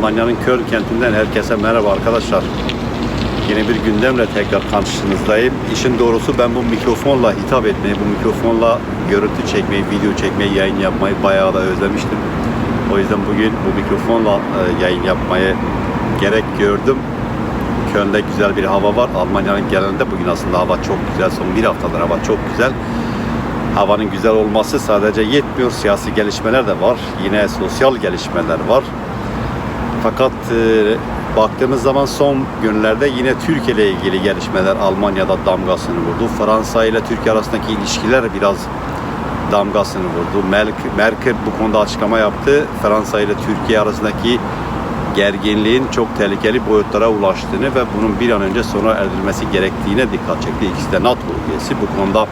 Almanya'nın Köln kentinden herkese merhaba arkadaşlar. Yeni bir gündemle tekrar karşınızdayım. İşin doğrusu ben bu mikrofonla hitap etmeyi, bu mikrofonla görüntü çekmeyi, video çekmeyi, yayın yapmayı bayağı da özlemiştim. O yüzden bugün bu mikrofonla e, yayın yapmayı gerek gördüm. Köln'de güzel bir hava var. Almanya'nın genelinde bugün aslında hava çok güzel. Son bir haftadır hava çok güzel. Havanın güzel olması sadece yetmiyor. Siyasi gelişmeler de var. Yine sosyal gelişmeler var. Fakat e, baktığımız zaman son günlerde yine Türkiye ile ilgili gelişmeler Almanya'da damgasını vurdu. Fransa ile Türkiye arasındaki ilişkiler biraz damgasını vurdu. Merkel, bu konuda açıklama yaptı. Fransa ile Türkiye arasındaki gerginliğin çok tehlikeli boyutlara ulaştığını ve bunun bir an önce sona erdirilmesi gerektiğine dikkat çekti. İkisi de NATO üyesi. Bu konuda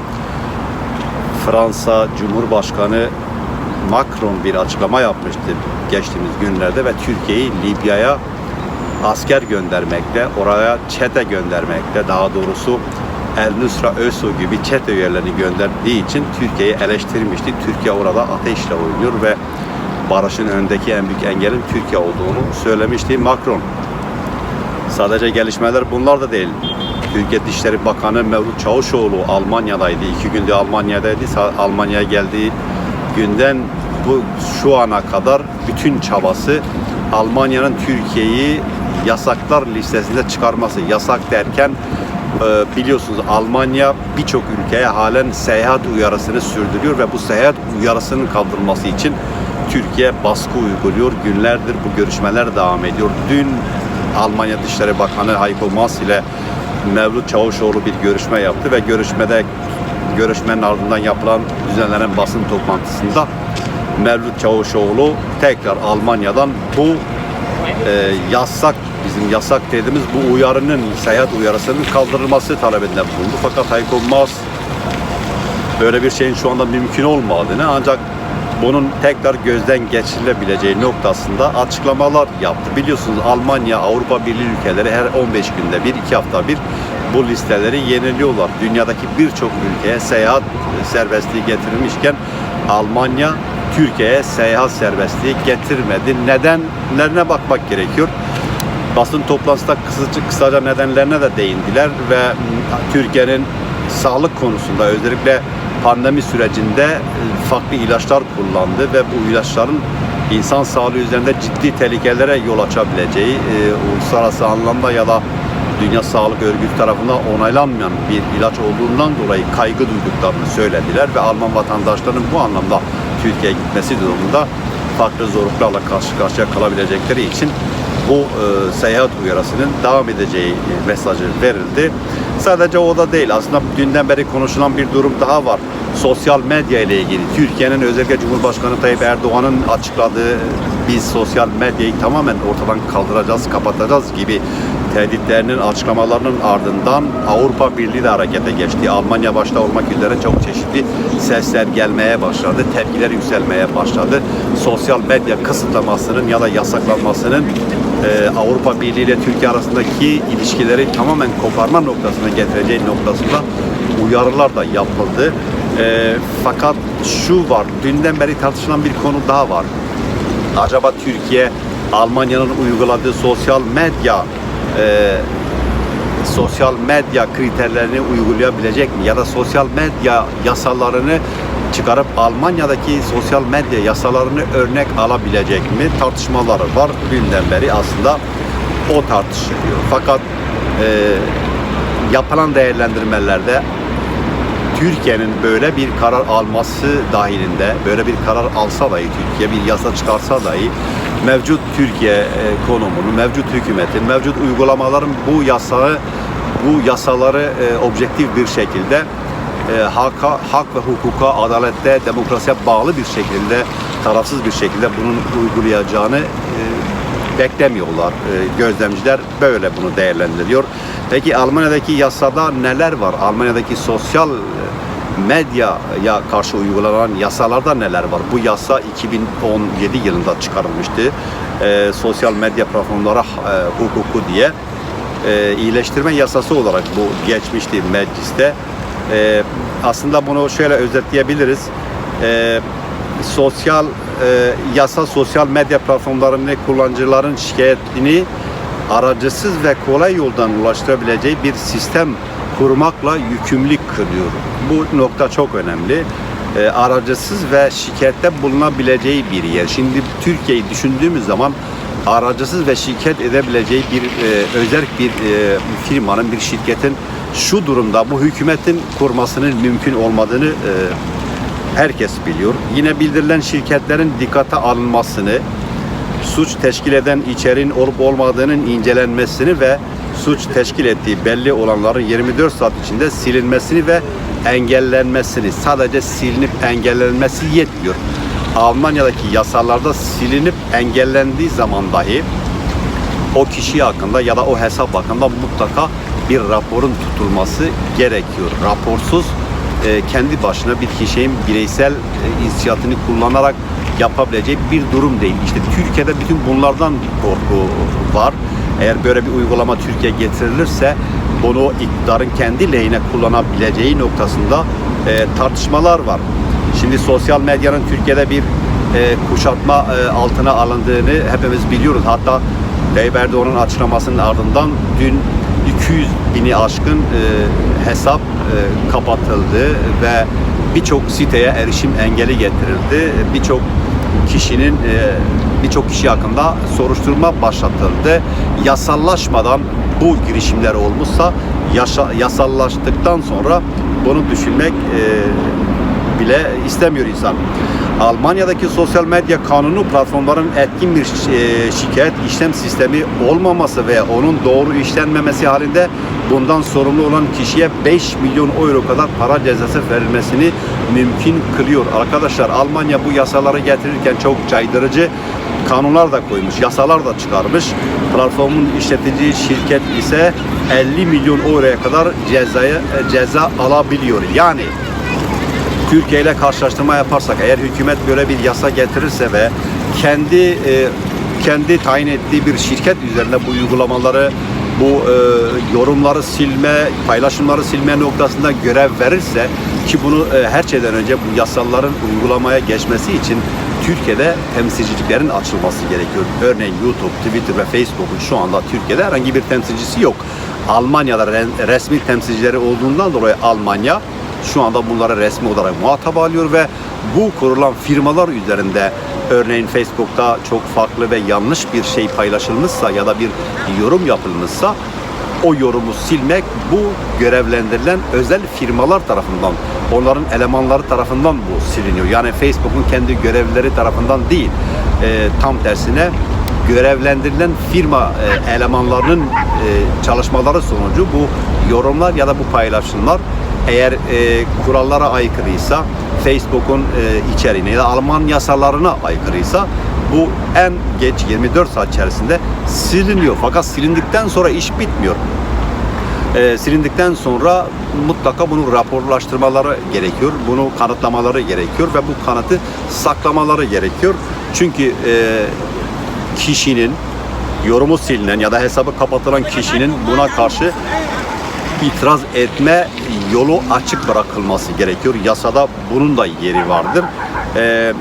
Fransa Cumhurbaşkanı Macron bir açıklama yapmıştı geçtiğimiz günlerde ve Türkiye'yi Libya'ya asker göndermekle, oraya çete göndermekle, daha doğrusu El Nusra ÖSO gibi çete üyelerini gönderdiği için Türkiye'yi eleştirmişti. Türkiye orada ateşle oynuyor ve barışın önündeki en büyük engelin Türkiye olduğunu söylemişti Macron. Sadece gelişmeler bunlar da değil. Türkiye Dışişleri Bakanı Mevlüt Çavuşoğlu Almanya'daydı. İki günde Almanya'daydı. Almanya'ya geldiği günden bu şu ana kadar bütün çabası Almanya'nın Türkiye'yi yasaklar listesinde çıkarması. Yasak derken e, biliyorsunuz Almanya birçok ülkeye halen seyahat uyarısını sürdürüyor ve bu seyahat uyarısının kaldırılması için Türkiye baskı uyguluyor. Günlerdir bu görüşmeler devam ediyor. Dün Almanya Dışişleri Bakanı Heiko Maas ile Mevlüt Çavuşoğlu bir görüşme yaptı ve görüşmede görüşmenin ardından yapılan düzenlenen basın toplantısında Mevlüt Çavuşoğlu tekrar Almanya'dan bu e, yasak bizim yasak dediğimiz bu uyarının seyahat uyarısının kaldırılması talebinde bulundu. Fakat Heiko Maas böyle bir şeyin şu anda mümkün olmadığını ancak bunun tekrar gözden geçirilebileceği noktasında açıklamalar yaptı. Biliyorsunuz Almanya, Avrupa Birliği ülkeleri her 15 günde bir, iki hafta bir bu listeleri yeniliyorlar. Dünyadaki birçok ülkeye seyahat serbestliği getirilmişken Almanya Türkiye'ye seyahat serbestliği getirmedi. Nedenlerine bakmak gerekiyor. Basın toplantısında kısaca, kısaca nedenlerine de değindiler ve Türkiye'nin sağlık konusunda özellikle pandemi sürecinde e, farklı ilaçlar kullandı ve bu ilaçların insan sağlığı üzerinde ciddi tehlikelere yol açabileceği e, uluslararası anlamda ya da Dünya Sağlık Örgütü tarafından onaylanmayan bir ilaç olduğundan dolayı kaygı duyduklarını söylediler ve Alman vatandaşlarının bu anlamda Türkiye'ye gitmesi durumunda farklı zorluklarla karşı karşıya kalabilecekleri için bu e, seyahat uyarısının devam edeceği e, mesajı verildi. Sadece o da değil. Aslında dünden beri konuşulan bir durum daha var. Sosyal medya ile ilgili. Türkiye'nin özellikle Cumhurbaşkanı Tayyip Erdoğan'ın açıkladığı biz sosyal medyayı tamamen ortadan kaldıracağız, kapatacağız gibi tehditlerinin açıklamalarının ardından Avrupa Birliği de harekete geçti. Almanya başta olmak üzere çok çeşitli sesler gelmeye başladı. Tepkiler yükselmeye başladı. Sosyal medya kısıtlamasının ya da yasaklanmasının e, Avrupa Birliği ile Türkiye arasındaki ilişkileri tamamen koparma noktasına getireceği noktasında uyarılar da yapıldı. E, fakat şu var, dünden beri tartışılan bir konu daha var. Acaba Türkiye Almanya'nın uyguladığı sosyal medya e, sosyal medya kriterlerini uygulayabilecek mi? Ya da sosyal medya yasalarını çıkarıp Almanya'daki sosyal medya yasalarını örnek alabilecek mi? Tartışmaları var. Dünden beri aslında o tartışılıyor. Fakat e, yapılan değerlendirmelerde Türkiye'nin böyle bir karar alması dahilinde, böyle bir karar alsa dahi Türkiye bir yasa çıkarsa dahi mevcut Türkiye e, konumunu, mevcut hükümetin, mevcut uygulamaların bu yasağı, bu yasaları e, objektif bir şekilde e, haka, hak ve hukuka, adalette, demokrasiye bağlı bir şekilde, tarafsız bir şekilde bunun uygulayacağını beklemiyorlar. Gözlemciler böyle bunu değerlendiriyor. Peki Almanya'daki yasada neler var? Almanya'daki sosyal medyaya karşı uygulanan yasalarda neler var? Bu yasa 2017 yılında çıkarılmıştı. E, sosyal medya platformlara e, hukuku diye e, iyileştirme yasası olarak bu geçmişti mecliste. E, aslında bunu şöyle özetleyebiliriz. E, sosyal e, yasa sosyal medya platformlarını kullanıcıların şikayetini aracısız ve kolay yoldan ulaştırabileceği bir sistem kurmakla yükümlülük kılıyor. Bu nokta çok önemli. E, aracısız ve şikayette bulunabileceği bir yer. Şimdi Türkiye'yi düşündüğümüz zaman aracısız ve şikayet edebileceği bir e, özel bir e, firmanın, bir şirketin şu durumda bu hükümetin kurmasının mümkün olmadığını e, herkes biliyor. Yine bildirilen şirketlerin dikkate alınmasını, suç teşkil eden içeriğin olup olmadığının incelenmesini ve suç teşkil ettiği belli olanların 24 saat içinde silinmesini ve engellenmesini sadece silinip engellenmesi yetmiyor. Almanya'daki yasalarda silinip engellendiği zaman dahi o kişi hakkında ya da o hesap hakkında mutlaka bir raporun tutulması gerekiyor. Raporsuz e, kendi başına bir kişinin bireysel e, inisiyatifini kullanarak yapabileceği bir durum değil. İşte Türkiye'de bütün bunlardan korku var. Eğer böyle bir uygulama Türkiye getirilirse bunu iktidarın kendi lehine kullanabileceği noktasında e, tartışmalar var. Şimdi sosyal medyanın Türkiye'de bir e, kuşatma e, altına alındığını hepimiz biliyoruz. Hatta Tayyip Erdoğan'ın açıklamasının ardından dün 200 bini aşkın e, hesap e, kapatıldı ve birçok siteye erişim engeli getirildi. Birçok kişinin e, birçok kişi hakkında soruşturma başlatıldı. Yasallaşmadan bu girişimler olmuşsa yaşa, yasallaştıktan sonra bunu düşünmek e, bile istemiyor insan. Almanya'daki sosyal medya kanunu platformların etkin bir e, şikayet işlem sistemi olmaması ve onun doğru işlenmemesi halinde bundan sorumlu olan kişiye 5 milyon euro kadar para cezası verilmesini mümkün kılıyor. Arkadaşlar Almanya bu yasaları getirirken çok caydırıcı kanunlar da koymuş, yasalar da çıkarmış. Platformun işletici şirket ise 50 milyon euroya kadar cezaya ceza alabiliyor. Yani Türkiye ile karşılaştırma yaparsak eğer hükümet böyle bir yasa getirirse ve kendi e, kendi tayin ettiği bir şirket üzerinde bu uygulamaları bu e, yorumları silme, paylaşımları silme noktasında görev verirse ki bunu e, her şeyden önce bu yasaların uygulamaya geçmesi için Türkiye'de temsilciliklerin açılması gerekiyor. Örneğin YouTube, Twitter ve Facebook'un şu anda Türkiye'de herhangi bir temsilcisi yok. Almanya'da re- resmi temsilcileri olduğundan dolayı Almanya şu anda bunları resmi olarak muhatap alıyor ve bu kurulan firmalar üzerinde örneğin Facebook'ta çok farklı ve yanlış bir şey paylaşılmışsa ya da bir yorum yapılmışsa o yorumu silmek bu görevlendirilen özel firmalar tarafından, onların elemanları tarafından bu siliniyor. Yani Facebook'un kendi görevlileri tarafından değil, e, tam tersine görevlendirilen firma e, elemanlarının e, çalışmaları sonucu bu yorumlar ya da bu paylaşımlar eğer e, kurallara aykırıysa Facebook'un e, içeriğine ya da Alman yasalarına aykırıysa bu en geç 24 saat içerisinde siliniyor. Fakat silindikten sonra iş bitmiyor. E, silindikten sonra mutlaka bunu raporlaştırmaları gerekiyor. Bunu kanıtlamaları gerekiyor ve bu kanıtı saklamaları gerekiyor. Çünkü e, kişinin yorumu silinen ya da hesabı kapatılan kişinin buna karşı itiraz etme yolu açık bırakılması gerekiyor. Yasada bunun da yeri vardır. Ee,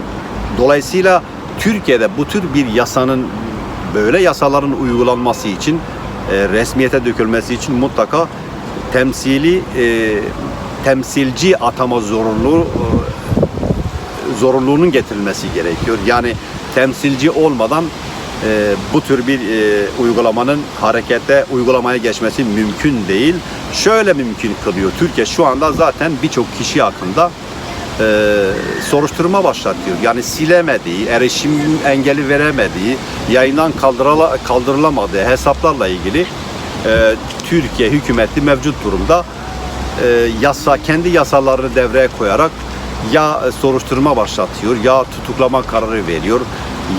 dolayısıyla Türkiye'de bu tür bir yasanın böyle yasaların uygulanması için e, resmiyete dökülmesi için mutlaka temsili e, temsilci atama zorunluluğu e, zorunluluğunun getirilmesi gerekiyor. Yani temsilci olmadan e, bu tür bir e, uygulamanın harekete uygulamaya geçmesi mümkün değil. Şöyle mümkün kılıyor. Türkiye şu anda zaten birçok kişi hakkında e, soruşturma başlatıyor. Yani silemediği, erişim engeli veremediği, yayından kaldırala, kaldırılamadığı hesaplarla ilgili e, Türkiye hükümeti mevcut durumda e, yasa kendi yasalarını devreye koyarak ya soruşturma başlatıyor ya tutuklama kararı veriyor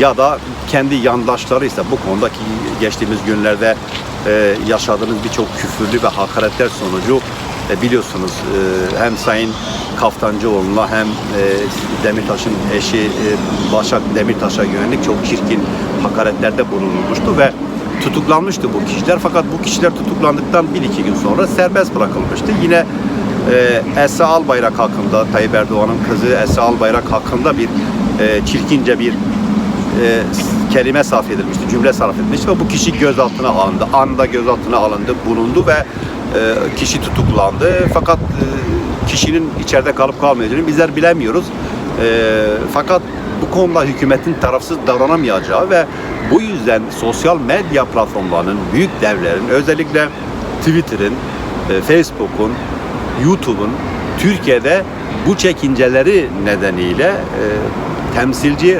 ya da kendi yandaşları ise bu konudaki geçtiğimiz günlerde e, yaşadığımız birçok küfürlü ve hakaretler sonucu e, biliyorsunuz e, hem Sayın Kaftancıoğlu'na hem e, Demirtaş'ın eşi e, Başak Demirtaş'a yönelik çok çirkin hakaretlerde bulunulmuştu ve tutuklanmıştı bu kişiler fakat bu kişiler tutuklandıktan bir iki gün sonra serbest bırakılmıştı. Yine e, Esra Albayrak hakkında Tayyip Erdoğan'ın kızı Esra Albayrak hakkında bir e, çirkince bir e, kelime sarf edilmişti, cümle sarf edilmişti ve bu kişi gözaltına alındı. Anda gözaltına alındı, bulundu ve e, kişi tutuklandı. Fakat e, kişinin içeride kalıp kalmayacağını bizler bilemiyoruz. E, fakat bu konuda hükümetin tarafsız davranamayacağı ve bu yüzden sosyal medya platformlarının, büyük devlerin, özellikle Twitter'ın, e, Facebook'un, YouTube'un Türkiye'de bu çekinceleri nedeniyle e, temsilci,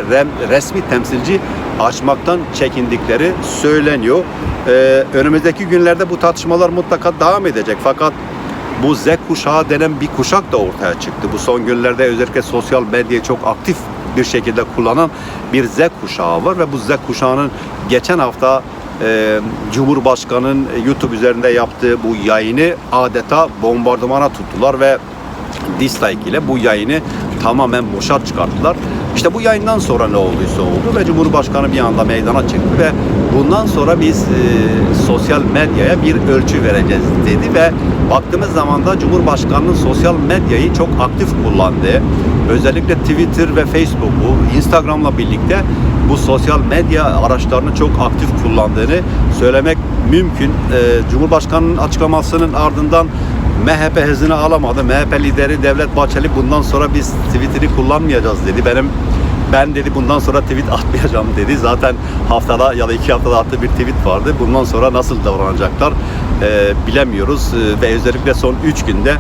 resmi temsilci açmaktan çekindikleri söyleniyor. E, önümüzdeki günlerde bu tartışmalar mutlaka devam edecek. Fakat bu Z kuşağı denen bir kuşak da ortaya çıktı. Bu son günlerde özellikle sosyal medyayı çok aktif bir şekilde kullanan bir Z kuşağı var ve bu Z kuşağının geçen hafta e, Cumhurbaşkanı'nın YouTube üzerinde yaptığı bu yayını adeta bombardımana tuttular ve dislike ile bu yayını tamamen boşa çıkarttılar. İşte bu yayından sonra ne olduysa oldu ve Cumhurbaşkanı bir anda meydana çıktı ve bundan sonra biz e, sosyal medyaya bir ölçü vereceğiz dedi ve baktığımız zaman da Cumhurbaşkanı'nın sosyal medyayı çok aktif kullandığı, özellikle Twitter ve Facebook'u, Instagram'la birlikte bu sosyal medya araçlarını çok aktif kullandığını söylemek mümkün. E, Cumhurbaşkanı'nın açıklamasının ardından MHP hızını alamadı. MHP lideri Devlet Bahçeli bundan sonra biz Twitter'ı kullanmayacağız dedi. Benim ben dedi bundan sonra tweet atmayacağım dedi. Zaten haftada ya da iki haftada attığı bir tweet vardı. Bundan sonra nasıl davranacaklar e, bilemiyoruz. E, ve özellikle son 3 günde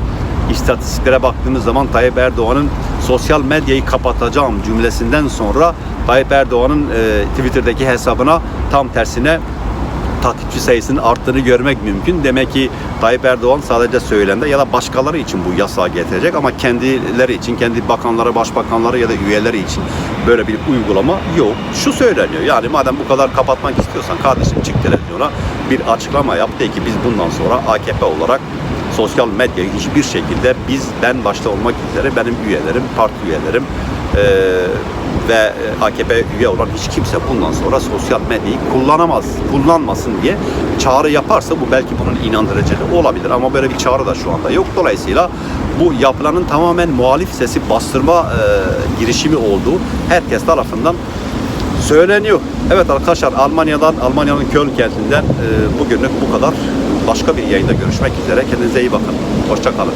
istatistiklere baktığımız zaman Tayyip Erdoğan'ın sosyal medyayı kapatacağım cümlesinden sonra Tayyip Erdoğan'ın e, Twitter'daki hesabına tam tersine takipçi sayısının arttığını görmek mümkün. Demek ki Tayyip Erdoğan sadece söylemde ya da başkaları için bu yasağı getirecek ama kendileri için, kendi bakanları, başbakanları ya da üyeleri için böyle bir uygulama yok. Şu söyleniyor yani madem bu kadar kapatmak istiyorsan kardeşim çık televizyona bir açıklama yap de ki biz bundan sonra AKP olarak sosyal medyayı hiçbir şekilde biz ben başta olmak üzere benim üyelerim, parti üyelerim ve AKP üye olan hiç kimse bundan sonra sosyal medyayı kullanamaz, kullanmasın diye çağrı yaparsa bu belki bunun inandırıcılığı olabilir ama böyle bir çağrı da şu anda yok. Dolayısıyla bu yapılanın tamamen muhalif sesi bastırma eee, girişimi olduğu herkes tarafından söyleniyor. Evet arkadaşlar Almanya'dan, Almanya'nın Köln kentinden eee, bugünlük bu kadar. Başka bir yayında görüşmek üzere. Kendinize iyi bakın. Hoşçakalın.